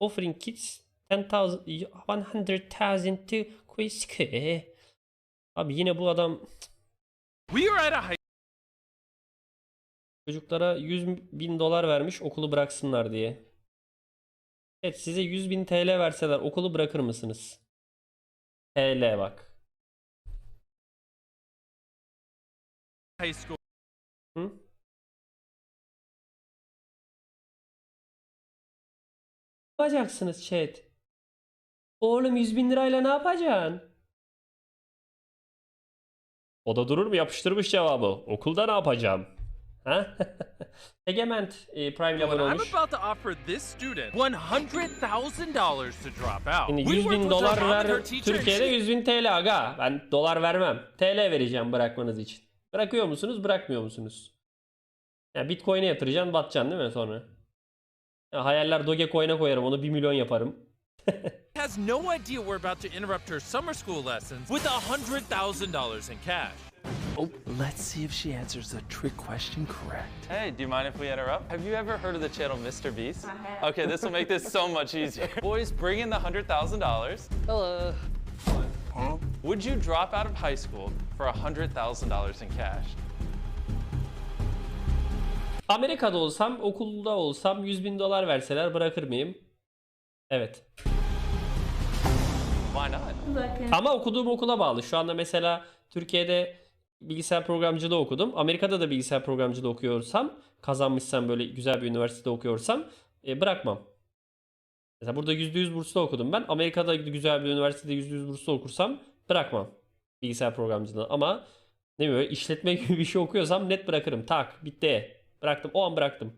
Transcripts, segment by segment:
offering kids 10,000 100,000 to quiz school. Abi yine bu adam We are at a high çocuklara 100 bin dolar vermiş okulu bıraksınlar diye. Evet size 100 bin TL verseler okulu bırakır mısınız? TL bak. high school. Yapacaksınız chat? Oğlum 100 bin lirayla ne yapacaksın? O da durur mu yapıştırmış cevabı. Okulda ne yapacağım? Ha? Egemen e, Prime abone I'm olmuş. about to offer this student $100,000 to drop out. Şimdi We 100 worked bin dolar ver Türkiye'de she- 100 bin TL aga. Ben dolar vermem. TL vereceğim bırakmanız için. Bırakıyor musunuz bırakmıyor musunuz? Ya Bitcoin'e yatıracaksın batacaksın değil mi sonra? Ya hayaller Dogecoin'e koyarım onu 1 milyon yaparım. has no idea we're about to interrupt her summer school lessons with $100,000 in cash. Oh, let's see if she answers the trick question correct. Hey, do you mind if we interrupt? Have you ever heard of the channel Mr. Beast? Okay, this will make this so much easier. Boys, bring in the $100,000. Hello. Would you drop out of high school for $100,000 in cash? Amerika'da olsam, okulda olsam 100 bin dolar verseler bırakır mıyım? Evet. Ama okuduğum okula bağlı. Şu anda mesela Türkiye'de bilgisayar programcılığı okudum. Amerika'da da bilgisayar programcılığı okuyorsam, kazanmışsam böyle güzel bir üniversitede okuyorsam e, bırakmam. Mesela burada %100 burslu okudum ben. Amerika'da güzel bir üniversitede %100 burslu okursam bırakmam bilgisayar programcılığı. Ama ne böyle işletme gibi bir şey okuyorsam net bırakırım. Tak bitti. Bıraktım. O an bıraktım.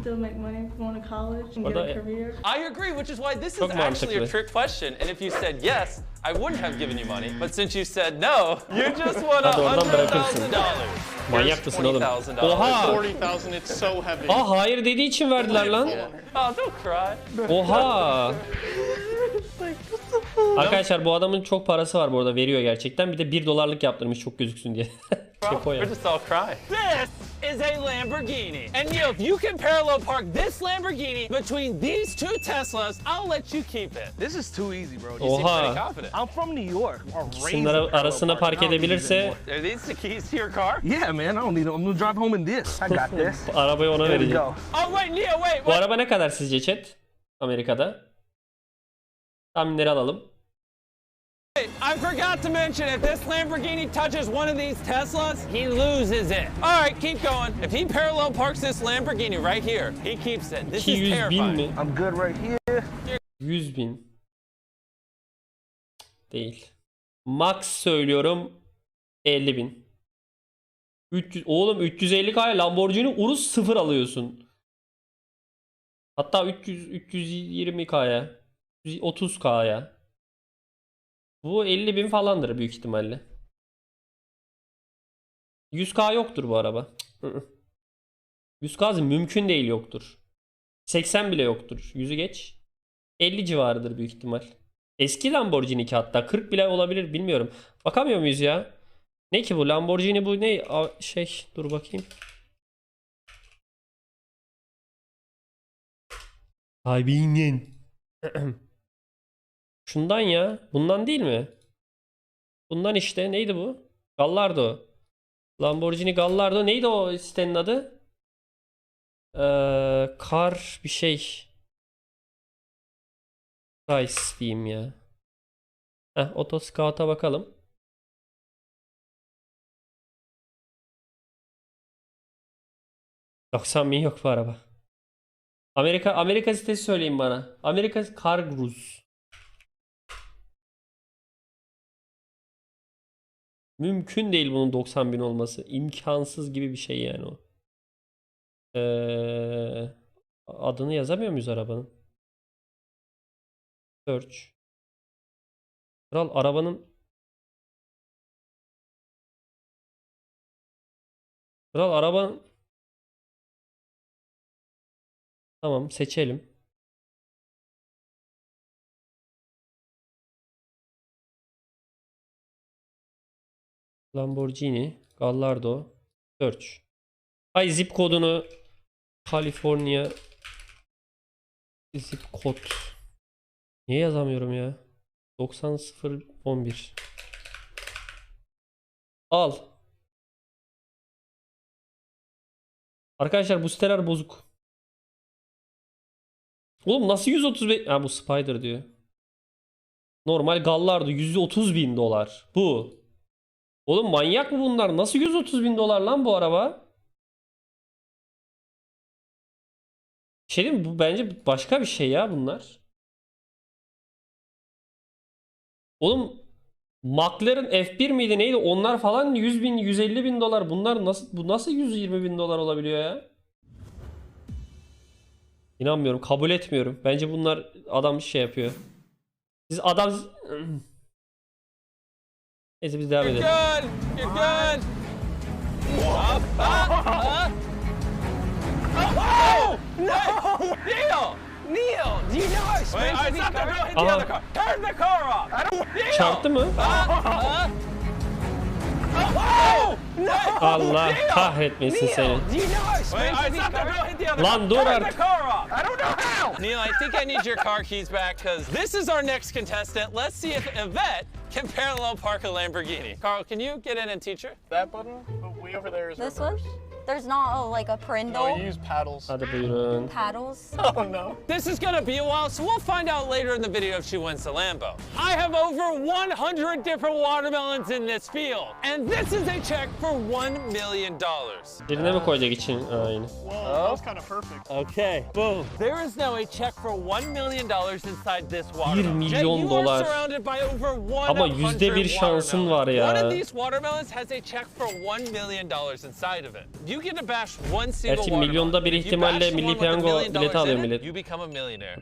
still make money going to college and get a career. I agree, which is why this is Çok actually a mantıklı. trick question. And if you said yes, I wouldn't have given you money. But since you said no, you just won Hadi oradan bırakırsın. $100,000. Manyak mısın oğlum? $20,000. Oha! 40,000, it's so heavy. Aa hayır dediği için verdiler lan. Oh, don't cry. Oha! Arkadaşlar bu adamın çok parası var bu arada veriyor gerçekten. Bir de 1 dolarlık yaptırmış çok gözüksün diye. Ya. We're just all crying. This is a Lamborghini. And Neil, if you can parallel park this Lamborghini between these two Teslas, I'll let you keep it. This is too easy, bro. You seem pretty Oha. confident. I'm from New York. Or raised İkisinin in ara- parallel arasına parking. park edebilirse. Are these the keys to your car? Yeah, man. I don't need them. I'm gonna drive home in this. I got this. arabayı ona There we verecek. go. Oh, wait, Neil, wait, Bu wait. araba ne kadar sizce chat? Amerika'da. Tahminleri alalım. I forgot to mention if this Lamborghini touches one of these Teslas, he loses it. All right, keep going. If he parallel parks this Lamborghini right here, he keeps it. This is 200 bin terrifying. mi? I'm good right here. 100 bin. Değil. Max söylüyorum 50 bin. 300, oğlum 350k Lamborghini Urus sıfır alıyorsun. Hatta 300 320k'ya 30k'ya. Bu 50 bin falandır büyük ihtimalle. 100k yoktur bu araba. Cık, ı-ı. 100k mümkün değil yoktur. 80 bile yoktur. 100'ü geç. 50 civarıdır büyük ihtimal. Eski Lamborghini ki hatta 40 bile olabilir bilmiyorum. Bakamıyor muyuz ya? Ne ki bu Lamborghini bu ne? A- şey dur bakayım. Abinin. Şundan ya. Bundan değil mi? Bundan işte. Neydi bu? Gallardo. Lamborghini Gallardo. Neydi o sitenin adı? Ee, kar bir şey. Price diyeyim ya. Heh, Otoscout'a bakalım. ...90 bin yok bu araba. Amerika Amerika sitesi söyleyin bana. Amerika Car Cruise. Mümkün değil bunun 90 bin olması. İmkansız gibi bir şey yani o. Ee, adını yazamıyor muyuz arabanın? Search. Kral arabanın Kral arabanın Tamam seçelim. Lamborghini, Gallardo, Search. Ay zip kodunu California zip kod Niye yazamıyorum ya? 90 0 11. Al. Arkadaşlar bu siteler bozuk. Oğlum nasıl 135? Ha bu Spider diyor. Normal gallardı 130 bin dolar. Bu. Oğlum manyak mı bunlar? Nasıl 130 bin dolar lan bu araba? Şey? Bu bence başka bir şey ya bunlar. Oğlum McLaren F1 miydi neydi? Onlar falan 100 bin 150 bin dolar. Bunlar nasıl bu nasıl 120 bin dolar olabiliyor ya? İnanmıyorum. Kabul etmiyorum. Bence bunlar adam şey yapıyor. Siz adam... Neyse biz devam You're edelim. good. You're good. Up, up, up. Oh, no! Neil! Neil, do you know how expensive these cars are? Hit the Aha. other car. Turn the car off. I don't. Neil! Çarptı mı? Uh, oh, no! Allah Neil! kahretmesin Neil, seni. do you know how expensive these cars are? Hit the other Lan car. dur Turn artık. the car off. I don't know how. Neil, I think I need your car keys back because this is our next contestant. Let's see if Yvette can parallel park a Lamborghini. Carl, can you get in and teach her? That button, but way over there is This reverse. one? There's not oh, like a prindle. No, you use paddles. Hadi paddles. Oh no. This is gonna be a while, so we'll find out later in the video if she wins the Lambo. I have over 100 different watermelons in this field, and this is a check for $1 million. Birine mi koyacak için? Aynı. Whoa, that oh. was kind of perfect. Okay, boom. There is now a check for $1 million inside this watermelon. Bir Jay, milyon you are dolar. surrounded by over 100 Ama yüzde bir şansın watermelons. ya. One of these watermelons has a check for $1 million inside of it. You Gerçi milyonda bir ihtimalle the milli piyango bileti alıyor millet.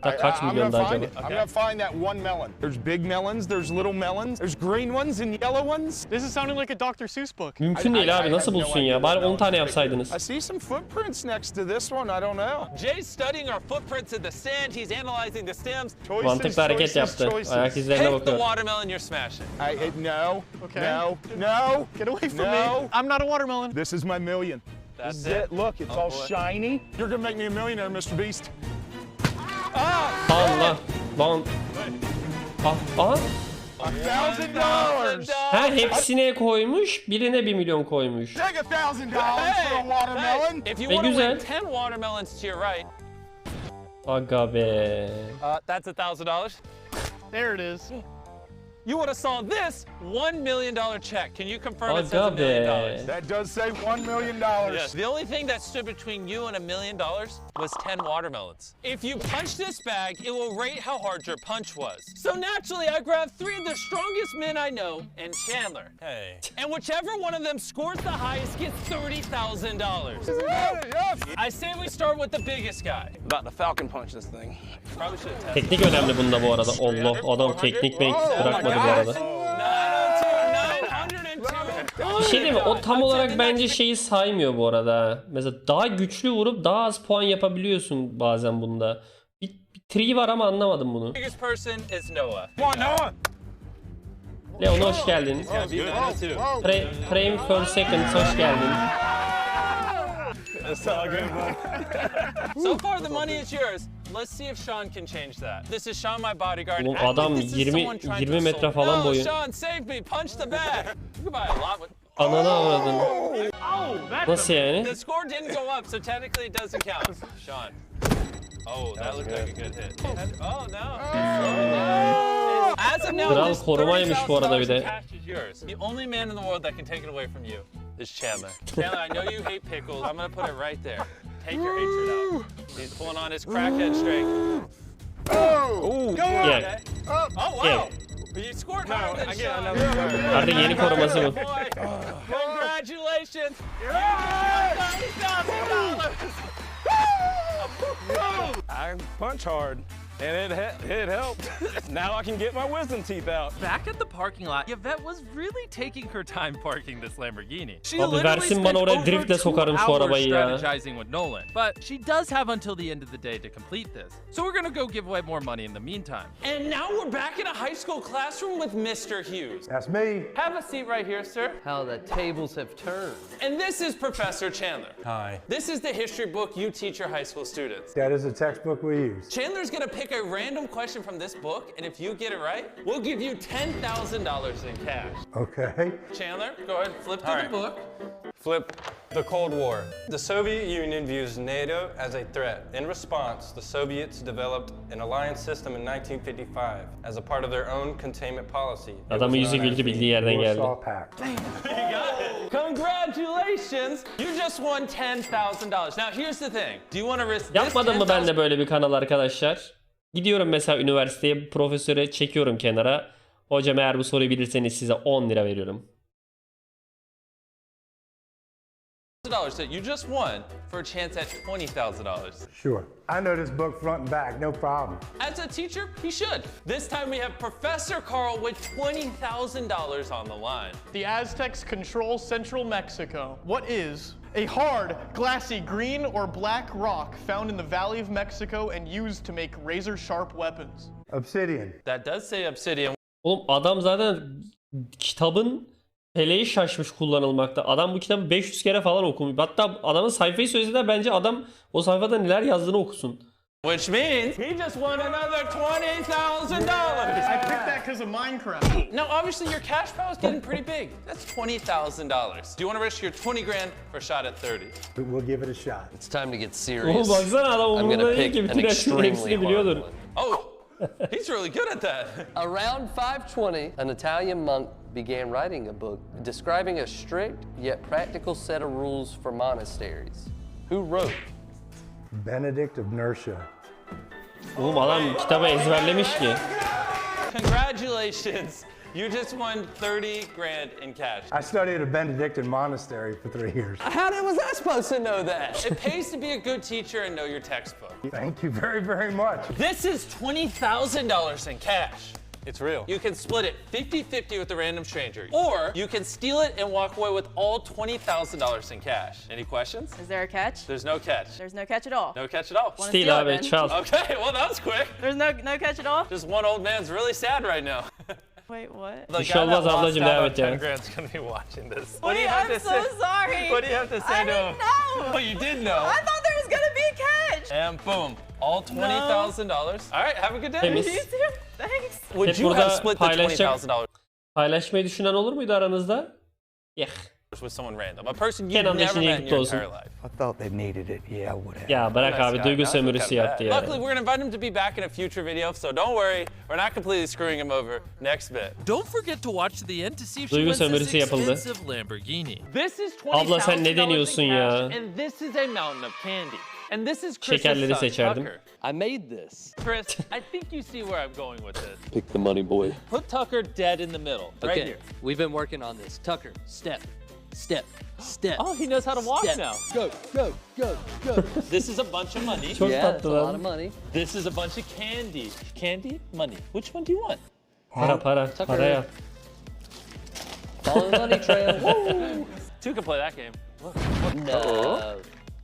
Hatta kaç milyonda acaba? I'm gonna find that one melon. There's big melons, there's little melons, there's green ones and yellow ones. This is sounding like a Dr. Seuss book. Mümkün değil abi nasıl bulsun ya? Bari 10 melons tane yapsaydınız. I see some footprints next to this one. I don't know. Jay's studying our footprints in the sand. He's analyzing the stems. Choices, Mantıklı hareket choices, yaptı. choices. Ayak izlerine Pick the bakıyor. watermelon you're smashing. I, no, Okay. no, no. Get away from No. me. I'm not a watermelon. This is my million. That's This is it. it. Look, it's Oh, all boy. shiny. You're gonna make me a millionaire, Mr. Beast. Allah. Lan. Ah, aha. A thousand dollars. Ha hepsine koymuş. Birine 1 milyon koymuş. Take a thousand dollars for a watermelon. Hey, if you want to win 10 watermelons to your right, Aga be. uh, that's a thousand dollars. There it is. You would have saw this $1 million check. Can you confirm it says a Aga million be. dollars? That does say one million dollars. Yes. The only thing that stood between you and a million dollars was 10 watermelons. If you punch this bag, it will rate how hard your punch was. So naturally, I grabbed three of the strongest men I know and Chandler. Hey. And whichever one of them scores the highest gets $30,000. Yes. I say we start with the biggest guy. About to falcon punch this thing. Probably should have tested. Teknik önemli bunda bu arada. Allah adam teknik make bırakmadı bu arada. 902, 902. Bir şey değil mi? O tam olarak bence şeyi saymıyor bu arada. Mesela daha güçlü vurup daha az puan yapabiliyorsun bazen bunda. Bir, bir tri var ama anlamadım bunu. Leon hoş geldin. Gotta be 902. Pre, frame per second hoş geldin. So far, the money is yours. Let's see if Sean can change that. This is Sean, my bodyguard. Oğlum adam this is 20 someone trying to 20 metre falan no, boyu. Sean, save me. Punch the bag. You can buy a lot with. Ananı avradın. Nasıl yani? The score didn't go up, so technically it doesn't count. Sean. Oh, that looked like a good hit. Oh no. As of now, Kral this korumaymış bu arada bir $30,000 de. in cash is yours. The only man in the world that can take it away from you is Chandler. Chandler, I know you hate pickles. I'm gonna put it right there. Take your hatred out. He's pulling on his crackhead strength. Gel. Oh wow! Gel. You scored higher than Sean. Artık yeni koruması bu. Boy, Congratulations! $30,000! I punch hard, and it it helped. now I can get my wisdom teeth out. Back at the parking lot, Yvette was really taking her time parking this Lamborghini. She Abi literally versin bana spent oraya over driftle two sokarım şu hours arabayı ya. strategizing with Nolan, but she does have until the end of the day to complete this. So we're gonna go give away more money in the meantime. And now we're back in a high school classroom with Mr. Hughes. That's me. Have a seat right here, sir. How the tables have turned. And this is Professor Chandler. Hi. This is the history book you teach your high school students. That is the textbook we use. Chandler's gonna pick pick a random question from this book, and if you get it right, we'll give you $10,000 in cash. Okay. Chandler, go ahead, flip to All the right. book. Flip the Cold War. The Soviet Union views NATO as a threat. In response, the Soviets developed an alliance system in 1955 as a part of their own containment policy. It was Adamın yüzü known as güldü the bildiği yerden geldi. Warsaw Pact. Congratulations! You just won $10,000. Now, here's the thing. Do you want to risk this Yapmadım mı ben de böyle bir kanal arkadaşlar? Gidiyorum mesela üniversiteye profesöre çekiyorum kenara. Hocam eğer bu soruyu bilirseniz size 10 lira veriyorum. dollars that you just won for a chance at $20,000. Sure. I know this book front and back, no problem. As a teacher, he should. This time we have Professor Carl with $20,000 on the line. The Aztecs control central Mexico. What is a hard, glassy green or black rock found in the Valley of Mexico and used to make razor sharp weapons? Obsidian. That does say obsidian. Oğlum adam zaten kitabın peleği şaşmış kullanılmakta. Adam bu kitabı 500 kere falan okumuş. Hatta adamın sayfayı söylese bence adam o sayfada neler yazdığını okusun. Which means he just won another $20,000. I picked that because of Minecraft. Now, obviously, your cash pile is getting pretty big. That's $20,000. Do you want to risk your 20 grand for a shot at 30? We'll give it a shot. It's time to get serious. I'm gonna pick an bütün extremely hard one. Oh, he's really good at that. Around 520, an Italian monk began writing a book describing a strict yet practical set of rules for monasteries. Who wrote? Benedict of Nursia. Oğlum adam kitabı ezberlemiş ki. Congratulations. You just won 30 grand in cash. I studied at a Benedictine monastery for three years. How did, was I supposed to know that? It pays to be a good teacher and know your textbook. Thank you very, very much. This is $20,000 in cash. It's real. You can split it 50-50 with a random stranger, or you can steal it and walk away with all $20,000 in cash. Any questions? Is there a catch? There's no catch. There's no catch at all. No catch at all. Wanna Değil steal it abi. Okay, well that was quick. There's no no catch at all. Just one old man's really sad right now. Wait, what? The Bir şey guy olmaz that lost ablacım out devam on et ya. 10 grand's gonna be watching this. What Wait, I'm so sorry. What do you have to say I to didn't him? know. Oh, you did know. I thought there was gonna be a catch. And boom, all twenty thousand dollars. All right, have a good day. Temiz. Would Hep you have burada split the twenty paylaşacak- thousand dollars Paylaşmayı düşünen olur muydu aranızda? Yeh. with someone random, a person you've Kenan never Işık'ın met in kutlu your olsun. entire life? I thought they needed it. Yeah, I would have. Ya bırak Nice abi guy. duygu That's sömürüsü not yaptı bad. ya. Luckily, we're gonna invite him to be back in a future video, so don't worry, we're not completely screwing him over. Next bit. Don't forget to watch to the end to see if she Duygu wins this sömürüsü yapıldı. expensive Lamborghini. This is Abla sen ne $20,000 in deniyorsun ya? cash, And this is a mountain of candy. And this is Chris's Şekerleri son, seçerdim. Tucker. I made this. Chris, I think you see where I'm going with this. Pick the money, boy. Put Tucker dead in the middle, right here. we've been working on this. Tucker, step, step, step. Oh, he knows how to walk step. now. Go, go, go, go. This is a bunch of money. Çok yeah, that's a lot of money. This is a bunch of candy. Candy, money. Which one do you want? Para para. Para yap. Follow the money trail. Woo! Two can play that game. No.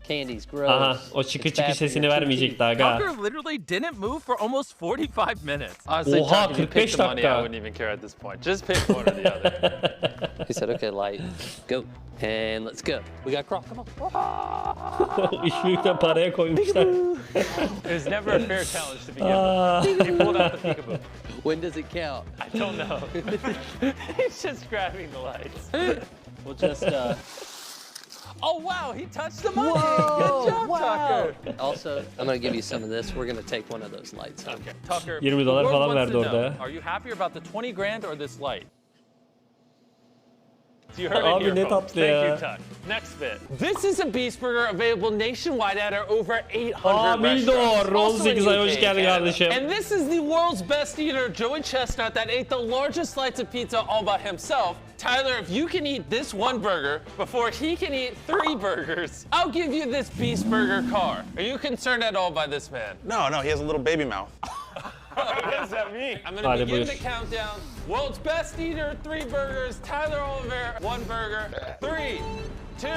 Candy's gross. Aha o çıkı It's çıkı bad for sesini your vermeyecekti aga. Tucker literally didn't move for almost 45 minutes. Honestly, Oha, Chuck, 45 pick the money, I wouldn't even care at this point. Just pick one or the other. He said, okay, light, go. And let's go. We got Croc, come on. Işığı da paraya koymuşlar. It was never a fair challenge to begin with. He pulled out the peekaboo. When does it count? I don't know. He's just grabbing the lights. We'll just, uh, Oh wow, he touched the money. Whoa, Good job, wow. Tucker. also, I'm gonna give you some of this. We're gonna take one of those lights home. Okay, Tucker. 20 the dolar world falan wants verdi to orada know, ya. Are you happier about the 20 grand or this light? You heard Abi it here, ne folks. tatlı Thank ya. you, Tuck. Next bit. This is a Beast Burger available nationwide at our over 800 Aa, restaurants. Roll also in 8 ay, UK hoş and geldin Canada. kardeşim. And this is the world's best eater, Joey Chestnut, that ate the largest slice of pizza all by himself. Tyler, if you can eat this one burger before he can eat three burgers, I'll give you this Beast Burger car. Are you concerned at all by this man? No, no, he has a little baby mouth. What does that mean? I'm gonna Hadi begin buyur. the countdown. World's best eater, three burgers. Tyler Oliver, one burger. Three, two,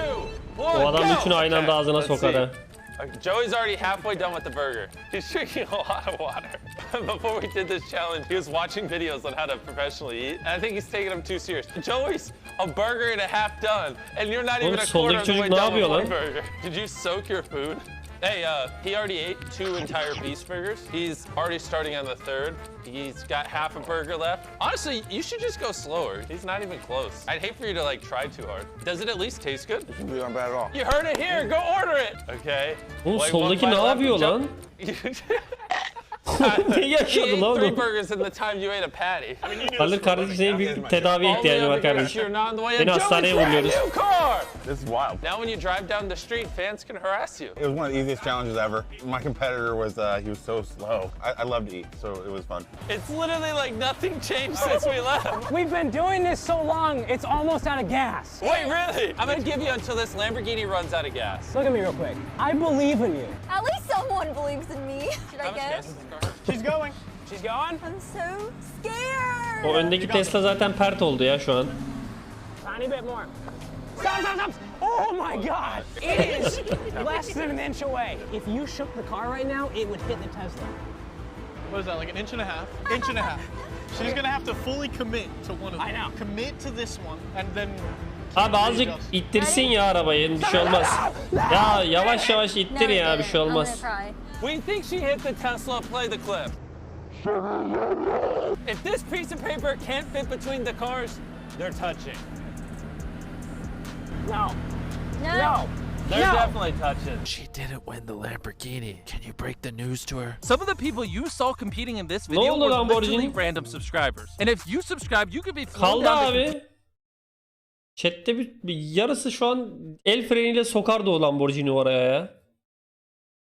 one, O adam go! üçünü aynı anda ağzına sokar ha. Okay, Joey's already halfway done with the burger. He's drinking a lot of water. Before we did this challenge, he was watching videos on how to professionally eat. And I think he's taking them too serious. Joey's a burger and a half done, and you're not even a quarter of the way done with one burger. Did you soak your food? Hey, uh, he already ate two entire Beast burgers. He's already starting on the third. He's got half a burger left. Honestly, you should just go slower. He's not even close. I'd hate for you to like try too hard. Does it at least taste good? Really not bad at all. You heard it here. Go order it. Okay. Oğlum Like, one soldaki bite ne left, yapıyor lan? He ne yaşadı ate lan three o? burgers in the time you ate a patty. Halil kardeşim senin bir tedaviye Only ihtiyacın var because kardeşim. you're not the way of hastaneye brand new car. This is wild. Now when you drive down the street, fans can harass you. It was one of the easiest challenges ever. My competitor was, uh, he was so slow. I, I love to eat, so it was fun. It's literally like nothing changed since we left. We've been doing this so long, it's almost out of gas. Wait, really? I'm gonna give you until this Lamborghini runs out of gas. Look at me real quick. I believe in you. At least someone believes in me. Should I How much guess? She's going. She's going. I'm so scared. O öndeki Tesla zaten pert oldu ya şu an. Tiny bit more. Stop, stop, stop. Oh my God. It is less than an inch away. If you shook the car right now, it would hit the Tesla. What is that, like an inch and a half? Inch and a half. She's gonna have to fully commit to one of them. I know. Commit to this one, and then. Abi azıcık ittirsin ya arabayı bir şey olmaz. Ya yavaş yavaş ittir ya bir şey olmaz. We think she hit the Tesla. Play the clip. If this piece of paper can't fit between the cars, they're touching. No. No. No. They're No. definitely touching. She didn't win the Lamborghini. Can you break the news to her? Some of the people you saw competing in this video were literally random subscribers. And if you subscribe, you could be flown Kaldı down abi. Chat'te bir, bir yarısı şu an el freniyle sokardı o Lamborghini oraya ya.